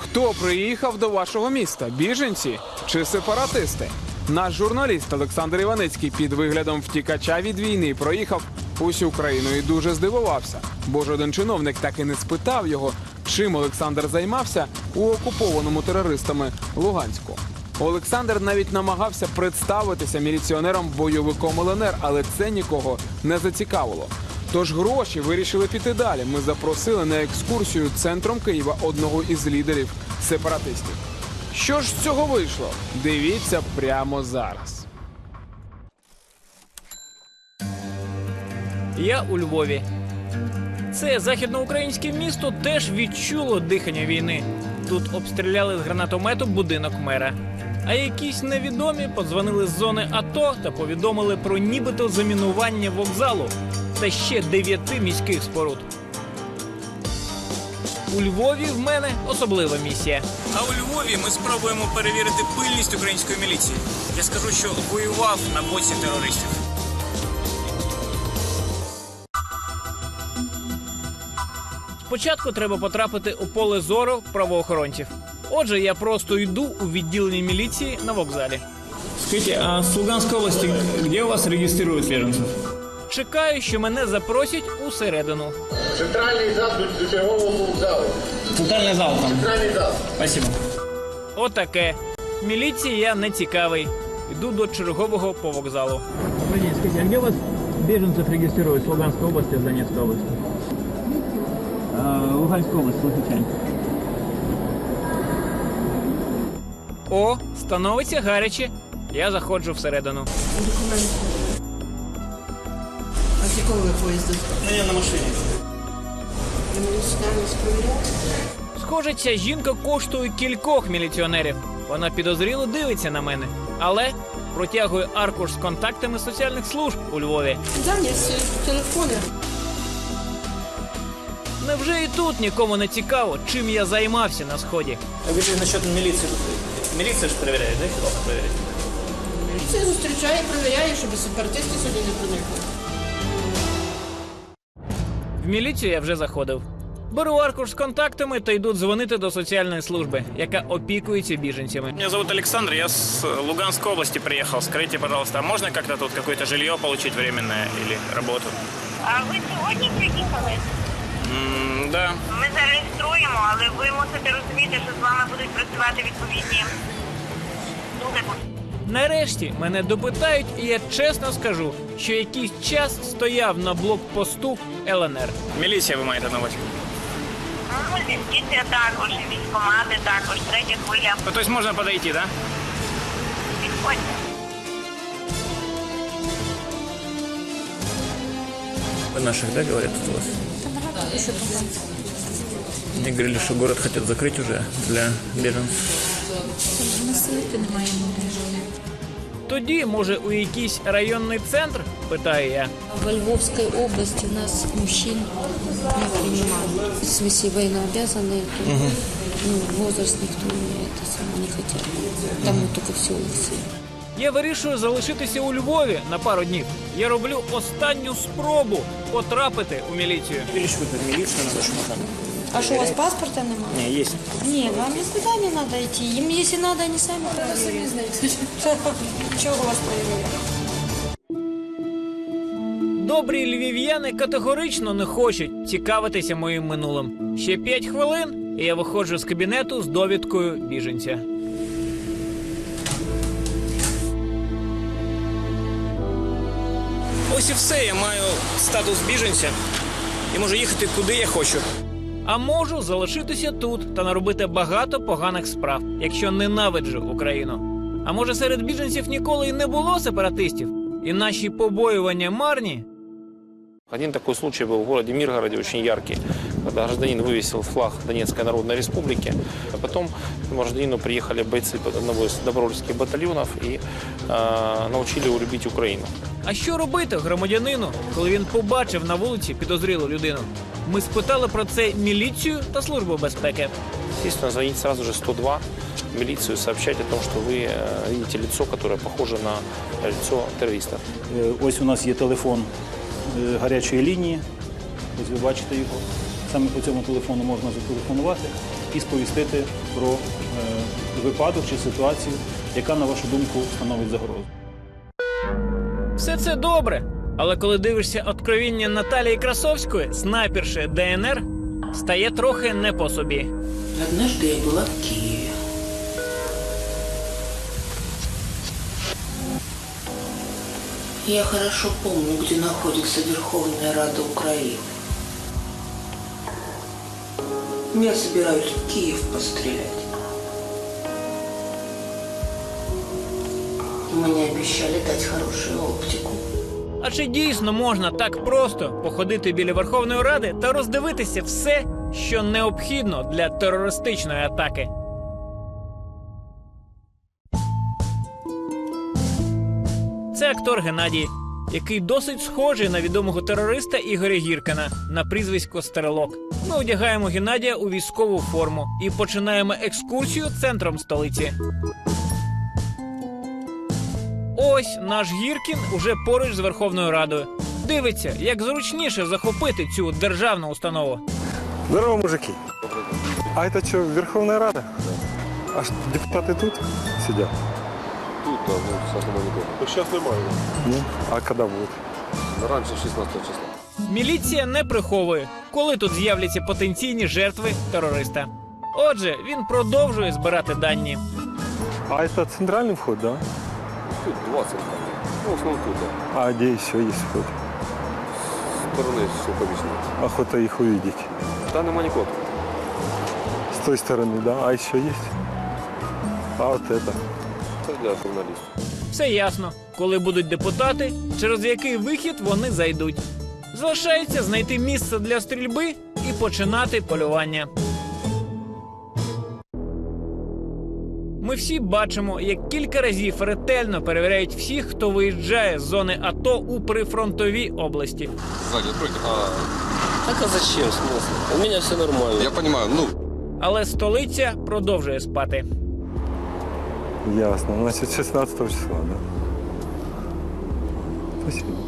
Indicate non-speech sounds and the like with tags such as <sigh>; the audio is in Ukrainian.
Хто приїхав до вашого міста? Біженці чи сепаратисти? Наш журналіст Олександр Іваницький під виглядом втікача від війни проїхав усю країну і дуже здивувався, бо жоден чиновник так і не спитав його, чим Олександр займався у окупованому терористами Луганську. Олександр навіть намагався представитися міліціонером бойовиком ЛНР, але це нікого не зацікавило. Тож гроші вирішили піти далі. Ми запросили на екскурсію центром Києва одного із лідерів сепаратистів. Що ж з цього вийшло? Дивіться прямо зараз. Я у Львові. Це західноукраїнське місто теж відчуло дихання війни. Тут обстріляли з гранатомету будинок мера. А якісь невідомі подзвонили з зони АТО та повідомили про нібито замінування вокзалу та ще дев'яти міських споруд. У Львові в мене особлива місія. А у Львові ми спробуємо перевірити пильність української міліції. Я скажу, що воював на боці терористів. Спочатку треба потрапити у поле зору правоохоронців. Отже, я просто йду у відділенні міліції на вокзалі. Скажіть, а з Луганської області, де у вас реєструють біженців? Чекаю, що мене запросять усередину. Центральний зал до, до чергового вокзалу. Центральний зал там. Центральний зал. Спасибо. Отаке. Міліції я не цікавий. Йду до чергового по вокзалу. Скажите, а где вас беженцев регистрируют в Луганской области, в Донецкой области? Луганская область, Лухичань. О, становиться гаряче. Я заходжу всередину. А з якого ви поїзду? Я на машині. Провіряєте? Схоже, ця жінка коштує кількох міліціонерів. Вона підозріло дивиться на мене, але протягує аркуш з контактами соціальних служб у Львові. Да, телефони. Невже і тут нікому не цікаво, чим я займався на сході? А ви насчет міліції. Міліція ж перевіряє, да? Чи должна перевіряти? Міліція зустрічає, перевіряє, щоб сепаратисти сюди не проникли. В міліцію я вже заходив. Беру аркуш з контактами та йду дзвонити до соціальної служби, яка опікується біженцями. Меня зовут Александр, я с Луганской области приехал. Скажите, пожалуйста, а можно как-то тут какое-то жилье получить временное или работу? А ви сьогодні приїхали? М, да. Ми зареєструємо, але ви мусите розуміти, що з вами будуть працювати відповідні служби. Нарешті мене допитають, і я чесно скажу, що якийсь час стояв на блокпосту ЛНР. Міліція ви маєте на увазі? Ну, Юстиція також, і військкомати також, третя хвиля. Ну, то есть можно подойти, да? Підходьте. Вы наших, да, говорят тут у вас? Мне говорили, что город хотят закрыть уже для беженцев. Тоді, може, у якийсь районний центр? питаю я. Во Львовской области у нас мужчин не принимают. В смысле военнообязанные, то, ну, возраст никто не, это не хотят. Там вот только все улицы. Я вирішую залишитися у Львові на пару днів. Я роблю останню спробу потрапити у міліцію. Увеличивают милицию, надо что там. А что, у вас паспорта нема? Не, есть. Не, вам никуда не надо идти. Им, если надо, они сами проверяют. <laughs> Чего вас проверяют? Добрі львів'яни категорично не хочуть цікавитися моїм минулим. Ще п'ять хвилин, і я виходжу з кабінету з довідкою біженця. Ось і все, я маю статус біженця і можу їхати куди я хочу. А можу залишитися тут та наробити багато поганих справ, якщо ненавиджу Україну. А може серед біженців ніколи й не було сепаратистів, і наші побоювання марні? Один такой случай был в городе Миргороде, очень яркий, когда гражданин вывесил флаг Донецкой Народной Республики. А потом к этому гражданину приехали бойцы одного из добровольских батальонов и э, научили его любить Украину. а що робити громадянину, коли він побачив на вулиці підозрілу людину? Ми спитали про це міліцію та службу безпеки. Естественно, звонить сразу же 102 в милицию, сообщать о том, что вы э, видите лицо, которое похоже на лицо террориста. Е, Ось у нас є телефон е, гарячої лінії. Ось ви бачите його. Саме по цьому телефону можна зателефонувати і сповістити про е, випадок чи ситуацію, яка, на вашу думку, становить загрозу. Все це добре. Але коли дивишся откровіння Наталії Красовської, снайперши ДНР, стає трохи не по собі. Однажды я была в Киеве. Я хорошо помню, где находится Верховная Рада Украины. Я собираюсь в Киев пострелять. Мне обещали дать хорошую оптику. А чи дійсно можна так просто походити біля Верховної Ради та роздивитися все, що необхідно для терористичної атаки? Це актор Геннадій, який досить схожий на відомого терориста Ігоря Гіркина на прізвисько Стерелок. Ми одягаємо Геннадія у військову форму і починаємо екскурсію центром столиці Ось наш Гіркін уже поруч з Верховною Радою. Дивиться, як зручніше захопити цю державну установу. Здорово, мужики. А это что, Верховная Рада? А что, депутаты тут сидят? Тут, да, ну, сейчас нема нікого. сейчас нормально. Ну, а когда будет? Раніше 16 числа. Міліція не приховує, коли тут з'являться потенційні жертви терориста. Отже, він продовжує збирати дані. А это центральный вход, да? Тут 20. Ну, в основному тут. А где еще есть вход? З сторони поміщено. Охота их увидеть. Та нема нікого. С той стороны, да? А еще есть? А вот это. Це для журналістів. Все ясно, коли будуть депутати, через який вихід вони зайдуть. Залишається знайти місце для стрільби і починати полювання. Ми всі бачимо, як кілька разів ретельно перевіряють всіх, хто виїжджає з зони АТО у прифронтовій області. Сзади откройте. Так а зачем смысл? У меня все нормально. Я понимаю, ну, Але столиця продовжує спати. Ясно. Значит, 16 числа, да? Спасибо.